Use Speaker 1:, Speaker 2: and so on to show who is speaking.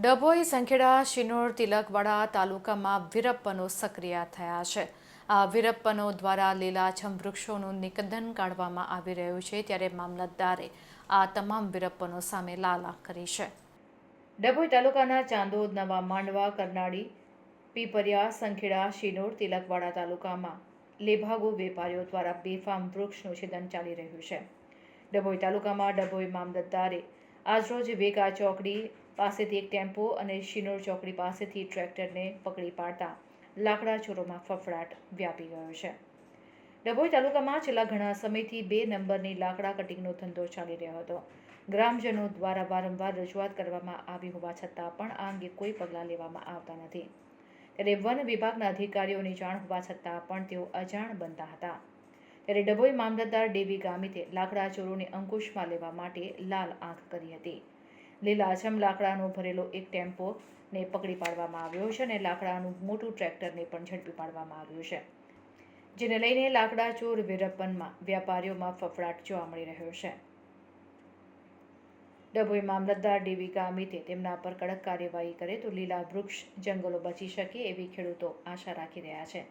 Speaker 1: ડભોઈ, સંખેડા, શિનોર, તિલકવાડા તાલુકામાં વીરપ્પનો સક્રિય થયા છે. આ વીરપ્પનો દ્વારા લીલાછમ વૃક્ષોનું નિકંદન કાઢવામાં આવી રહ્યું છે ત્યારે મામલતદારે આ તમામ વીરપ્પનો સામે લાલા કરી છે. ડભોઈ તાલુકાના ચાંદોદ, નવા માંડવા, કરનાળી, પીપરિયા, સંખેડા, શિનોર, તિલકવાડા તાલુકામાં લેભાગુ વેપારીઓ દ્વારા બેફામ વૃક્ષનું છેદન ચાલી રહ્યું છે. ડભોઈ તાલુકામાં ડભોઈ મામલતદારે આજરોજ વેગા ચોકડી પાસેથી એક ટેમ્પો અને શિનોર ચોકડી પાસેથી ટ્રેક્ટરને પકડી પાડતા લાકડા ચોરોમાં ફફડાટ વ્યાપી ગયો છે. ડભોઈ તાલુકામાં છેલ્લા ઘણા સમયથી બે નંબરની લાકડા કટિંગનો ધંધો ચાલી રહ્યો હતો. ગ્રામજનો દ્વારા વારંવાર રજૂઆત કરવામાં આવી હોવા છતાં પણ આ અંગે કોઈ પગલાં લેવામાં આવતા નથી. ત્યારે વન વિભાગના અધિકારીઓની જાણ હોવા છતાં પણ તેઓ અજાણ બનતા હતા. ત્યારે ડભોઈ મામલતદાર ડેવી ગામિતે લાકડા ચોરોને અંકુશમાં લેવા માટે લાલ આંખ કરી હતી. લીલાછમ લાકડાનો ભરેલો એક ટેમ્પો ને પકડી પાડવામાં આવ્યો છે અને લાકડાનું મોટું ટ્રેક્ટરને પણ ઝડપી પાડવામાં આવ્યું છે, જેને લઈને લાકડા ચોર વિરપ્પનમાં વેપારીઓમાં ફફડાટ જોવા મળી રહ્યો છે. ડભોઈ મામલતદાર ડેવી ગામિતે તેમના પર કડક કાર્યવાહી કરે તો લીલા વૃક્ષ જંગલો બચી શકે એવી ખેડૂતો આશા રાખી રહ્યા છે.